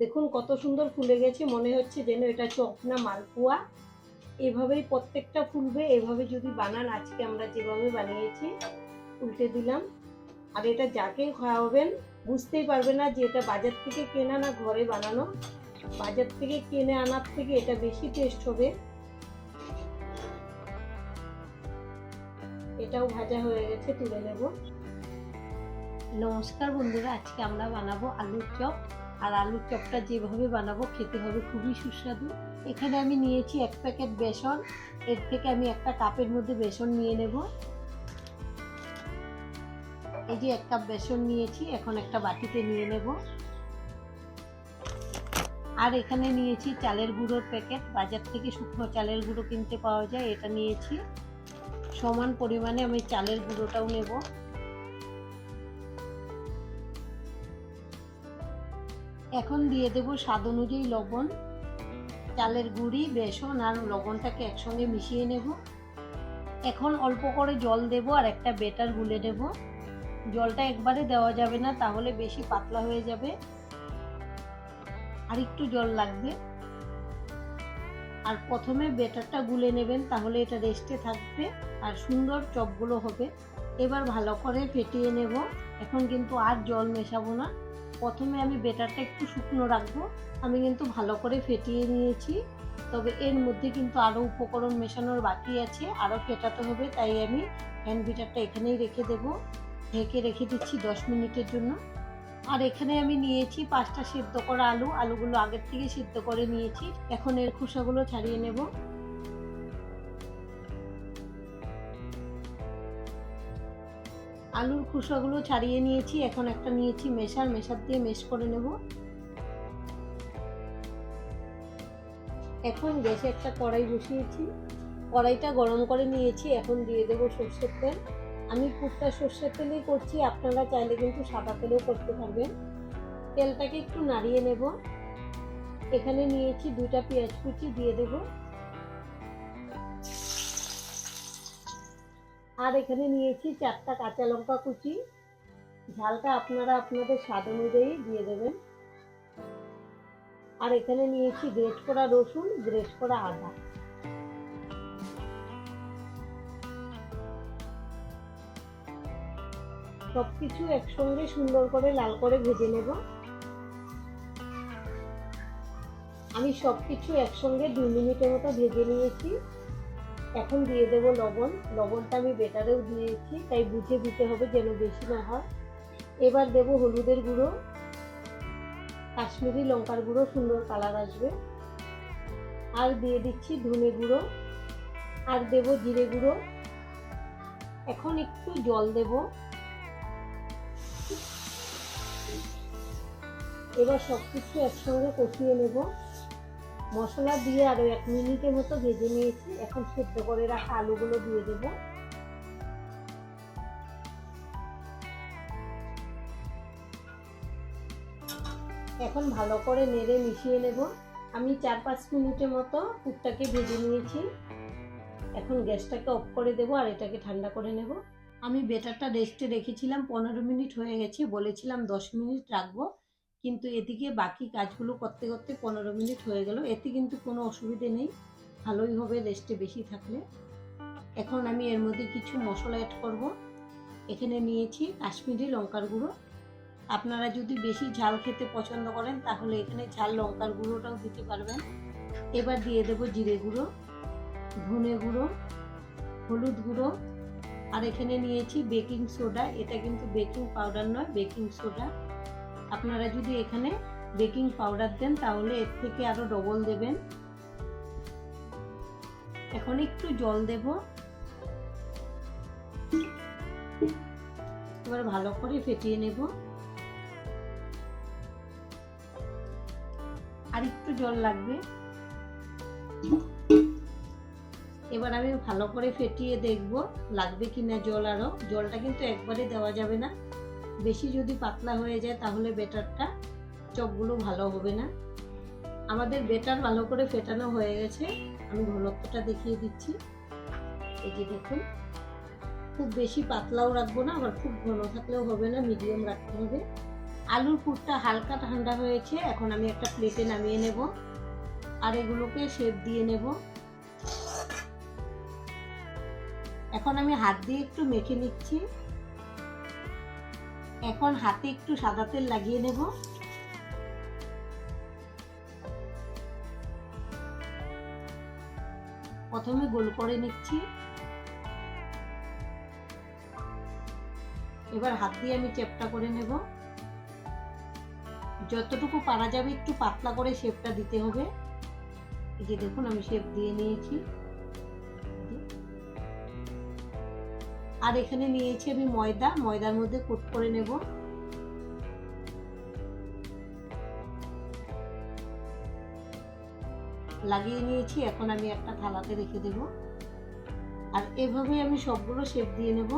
দেখুন কত সুন্দর ফুলে গেছে মনে হচ্ছে যেন এটা চপ না মালপোয়া। এভাবেই প্রত্যেকটা ফুলবে এভাবে যদি বানান, আজকে আমরা যেভাবে বানিয়েছি, উল্টে দিলাম। আর এটা যাকে খাওয়াবেন, বুঝতেই পারবে না যে এটা বাজার থেকে কেনা না ঘরে বানানো। বাজার থেকে কিনে আনার থেকে এটা বেশি টেস্ট হবে। এটাও ভাজা হয়ে গেছে, তুলে নেব। নমস্কার বন্ধুরা, আজকে আমরা বানাবো আলুর চপ। আর আলুর চপটা যেভাবে বানাবো খেতে হবে খুবই সুস্বাদু। এখানে আমি নিয়েছি এক প্যাকেট বেসন, এর থেকে আমি একটা কাপের মধ্যে বেসন নিয়ে নেব। এই যে এক কাপ বেসন নিয়েছি, এখন একটা বাটিতে নিয়ে নেব। আর এখানে নিয়েছি চালের গুঁড়োর প্যাকেট, বাজার থেকে শুকনো চালের গুঁড়ো কিনতে পাওয়া যায়, এটা নিয়েছি। সমান পরিমাণে আমি চালের গুঁড়োটাও নেব। এখন দিয়ে দেব স্বাদ অনুযায়ী লবণ, চালের গুঁড়ি, বেসন আর লবণটাকে একসঙ্গে মিশিয়ে নেব। এখন অল্প করে জল দেব আর একটা বেটার গুলে নেব। জলটা একবারে দেওয়া যাবে না, তাহলে বেশি পাতলা হয়ে যাবে। আর একটু জল লাগবে। আর প্রথমে বেটারটা গুলে নেবেন, তাহলে এটা রেস্টে থাকবে আর সুন্দর চপগুলো হবে। এবার ভালো করে ফেটিয়ে নেব। এখন কিন্তু আর জল মেশাবো না। প্রথমে আমি বেটারটা একটু শুকনো রাখব। আমি কিন্তু ভালো করে ফেটিয়ে নিয়েছি। তবে এর মধ্যে কিন্তু আরও উপকরণ মেশানোর বাকি আছে আরও ফেটাতে হবে, তাই আমি হ্যান্ড বিটারটা এখানেই রেখে দেব। ঢেকে রেখে দিচ্ছি দশ মিনিটের জন্য। আর এখানে আমি নিয়েছি পাঁচটা সিদ্ধ করা আলু। আলুগুলো আগের থেকে সিদ্ধ করে নিয়েছি। এখন এর খোসাগুলো ছাড়িয়ে নেব। আলুর খোসাগুলো ছাড়িয়ে নিয়েছি, এখন একটা নিয়েছি মেশার মেশার দিয়ে মেশ করে নেব। এখন গ্যাসে একটা কড়াই বসিয়েছি। কড়াইটা গরম করে নিয়েছি, এখন দিয়ে দেবো সর্ষের তেল। আমি পুরটা সর্ষের তেলেই করছি, আপনারা চাইলে কিন্তু সাদা তেলেও করতে পারবেন। তেলটাকে একটু নাড়িয়ে নেব। এখানে নিয়েছি দুইটা পেঁয়াজ কুচি দিয়ে দেব। আর এখানে নিয়েছি চারটা কাঁচা লঙ্কা কুচি। ঝালটা আপনারা আপনাদের স্বাদ অনুযায়ী দিয়ে দেবেন। আর এখানে নিয়েছি গ্রেট করা রসুন, গ্রেট করা আদা। সবকিছু একসঙ্গে সুন্দর করে লাল করে ভেজে নেব। আমি সবকিছু একসঙ্গে দুই মিনিটের মতো ভেজে নিয়েছি। এখন দিয়ে দেব লবণ। লবণটা আমি বেটারেও দিয়েছি, তাই বুঝে দিতে হবে যেন বেশি না হয়। এবার দেব হলুদের গুঁড়ো। কাশ্মীরি লঙ্কার গুঁড়ো, সুন্দর কালার আসবে। আর দিয়ে দিচ্ছি ধনে গুঁড়ো। আর দেব জিরে গুঁড়ো। এখন একটু জল দেবো। এবার সব কিছু একসঙ্গে কষিয়ে নেব। মশলা দিয়ে আরও এক মিনিটের মতো ভেজে নিয়েছি। এখন সেদ্ধ করে রাখা আলুগুলো দিয়ে দেব। এখন ভালো করে নেড়ে মিশিয়ে নেব। আমি চার পাঁচ মিনিটের মতো কুকটাকে ভেজে নিয়েছি। এখন গ্যাসটাকে অফ করে দেব আর এটাকে ঠান্ডা করে নেব। আমি বেটারটা রেস্টে রেখেছিলাম, পনেরো মিনিট হয়ে গেছে, বলেছিলাম দশ মিনিট রাখব। কিন্তু এদিকে বাকি কাজগুলো করতে করতে পনেরো মিনিট হয়ে গেল। এতে কিন্তু কোনো অসুবিধে নেই। ভালোই হবে রেস্টে বেশি থাকলে। এখন আমি এর মধ্যে কিছু মশলা অ্যাড করব। এখানে নিয়েছি কাশ্মীরি লঙ্কার গুঁড়ো। আপনারা যদি বেশি ঝাল খেতে পছন্দ করেন, তাহলে এখানে ঝাল লঙ্কার গুঁড়োটাও দিতে পারবেন। এবার দিয়ে দেবো জিরে গুঁড়ো, ধনে গুঁড়ো, হলুদ গুঁড়ো। আর এখানে নিয়েছি বেকিং সোডা। এটা কিন্তু বেকিং পাউডার নয়, বেকিং সোডা। আপনারা যদি এখানে বেকিং পাউডার দেন, তাহলে এর থেকে আরও ডবল দেবেন। এখন একটু জল দেব। এবার ভালো করে ফেটিয়ে নেব। আর একটু জল লাগবে। এবার আমি ভালো করে ফেটিয়ে দেখব লাগবে কিনা জল আরও। জলটা কিন্তু একবারে দেওয়া যাবে না। বেশি যদি পাতলা হয়ে যায়, তাহলে বেটারটা চপগুলো ভালো হবে না। আমাদের বেটার ভালো করে ফেটানো হয়ে গেছে। আমি ঘনত্বটা দেখিয়ে দিচ্ছি। এই যে দেখুন, খুব বেশি পাতলাও রাখব না, আবার খুব ঘন থাকলেও হবে না, মিডিয়াম রাখতে হবে। আলুর পুরটা হালকা ঠান্ডা হয়েছে, এখন আমি একটা প্লেটে নামিয়ে নেব। আর এগুলোকে শেপ দিয়ে নেব। এখন আমি হাত দিয়ে একটু মেখে নিচ্ছি। এখন হাতে একটু সাদা তেল লাগিয়ে নেব। প্রথমে গোল করে নিচ্ছি। এবার হাত দিয়ে আমি চেপটা করে নেব। যতটুকু পারা যাবে একটু পাতলা করে শেপটা দিতে হবে। এই যে দেখুন, আমি শেপ দিয়ে নিয়েছি। আর এখানে নিয়েছি আমি ময়দা। ময়দার মধ্যে কোট করে নেব। লাগিয়ে নিয়েছি। এখন আমি একটা থালাতে রেখে দেব। আর এভাবে আমি সবগুলো শেপ দিয়ে নেব।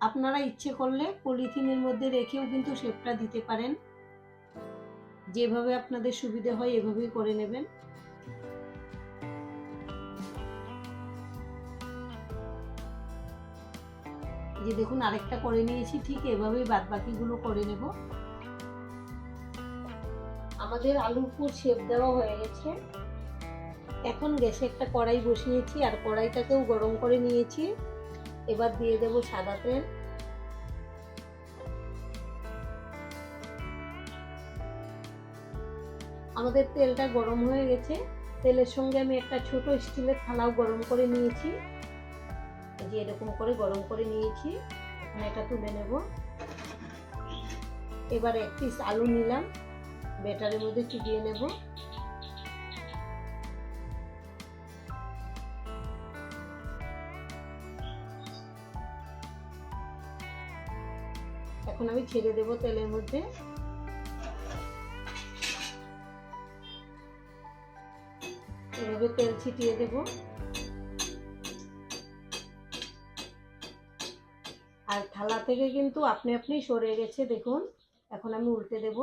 আপনারা ইচ্ছে করলে পলিথিনের মধ্যে রেখেও কিন্তু শেপটা দিতে পারেন। যেভাবে আপনাদের সুবিধে হয় এভাবেই করে নেবেন। যে দেখুন, আরেকটা করে নিয়েছি, ঠিক এভাবেই বাদ বাকিগুলো করে নেব। আমাদের আলুর পুর শেপ দেওয়া হয়ে গেছে। এখন গ্যাসে একটা কড়াই বসিয়েছি, আর কড়াইটাকেও গরম করে নিয়েছি। এবার দিয়ে দেব সাদা তেল। আমাদের তেলটা গরম হয়ে গেছে। তেলের সঙ্গে আমি একটা ছোট স্টিলের থালাও গরম করে নিয়েছি। যে এরকম করে গরম করে নিয়েছি। এখন এটা তুলে নেব। এবার এক পিস আলু নিলাম। ব্যাটারের মধ্যে চুবিয়ে নেব। এখন আমি ছেড়ে দেব তেলের মধ্যে। এভাবে তেল ছিটিয়ে দেব। আর থালা থেকে কিন্তু আপনি আপনি সরে গেছে, দেখুন। এখন আমি উল্টে দেব।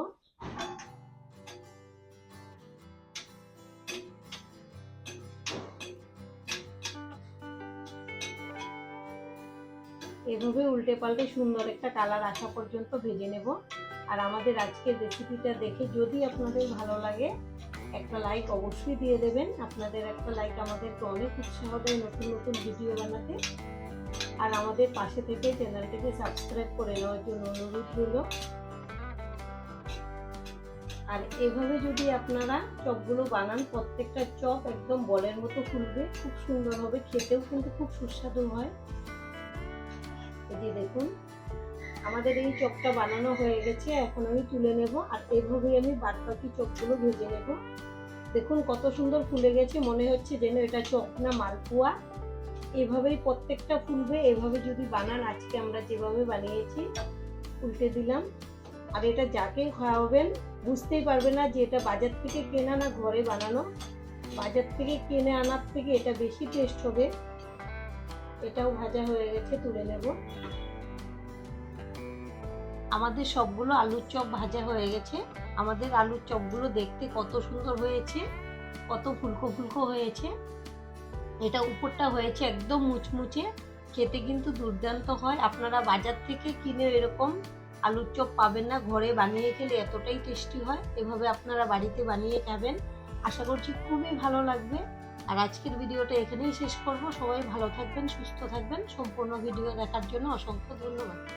এভাবে উল্টে পাল্টে সুন্দর একটা কালার আসা পর্যন্ত ভেজে নেব। আর আমাদের আজকের রেসিপিটা দেখে যদি আপনাদের ভালো লাগে, একটা লাইক অবশ্যই দিয়ে দেবেন। আপনাদের একটা লাইক আমাদেরকে অনেক উৎসাহ দেয় নতুন নতুন ভিডিও বানাতে। আর আমাদের পাশে থেকে চ্যানেলটিকে সাবস্ক্রাইব করে নেওয়ার জন্য অনুরোধ রইল। আর এভাবে যদি আপনারা চপগুলো বানান, প্রত্যেকটা চপ একদম বলের মতো ফুলবে। খুব সুন্দর হবে, খেতেও কিন্তু খুব সুস্বাদু হয়। যে দেখুন। আমাদের এই চপটা বানানো হয়ে গেছে, এখন আমি তুলে নেব আর এভাবেই আমি বাদ বাকি চপগুলো ভেজে নেব। দেখুন কত সুন্দর ফুলে গেছে, মনে হচ্ছে যেন এটা চপ না মালপোয়া। এভাবেই প্রত্যেকটা ফুলবে, এভাবে যদি বানান, আজকে আমরা যেভাবে বানিয়েছি, উল্টে দিলাম। আর এটা যাকে খাওয়াবেন, বুঝতেই পারবে না যে এটা বাজার থেকে কেনা না ঘরে বানানো। বাজার থেকে কিনে, আনার থেকে এটা বেশি টেস্ট হবে। এটাও ভাজা হয়ে গেছে, তুলে নেব। আমাদের সবগুলো আলুর চপ ভাজা হয়ে গেছে। আমাদের আলুর চপগুলো দেখতে কত সুন্দর হয়েছে, কত ফুলকো ফুলকো হয়েছে। এটা উপরটা হয়েছে একদম মুচমুচে, খেতে কিন্তু দুর্দান্ত হয়। আপনারা বাজার থেকে কিনে এরকম আলুর চপ পাবেন না। ঘরে বানিয়ে খেলে এতটাই টেস্টি হয়। এভাবে আপনারা বাড়িতে বানিয়ে খাবেন। আশা করছি খুবই ভালো লাগবে। আর আজকের ভিডিওটা এখানেই শেষ করব। সবাই ভালো থাকবেন, সুস্থ থাকবেন। সম্পূর্ণ ভিডিও দেখার জন্য অসংখ্য ধন্যবাদ।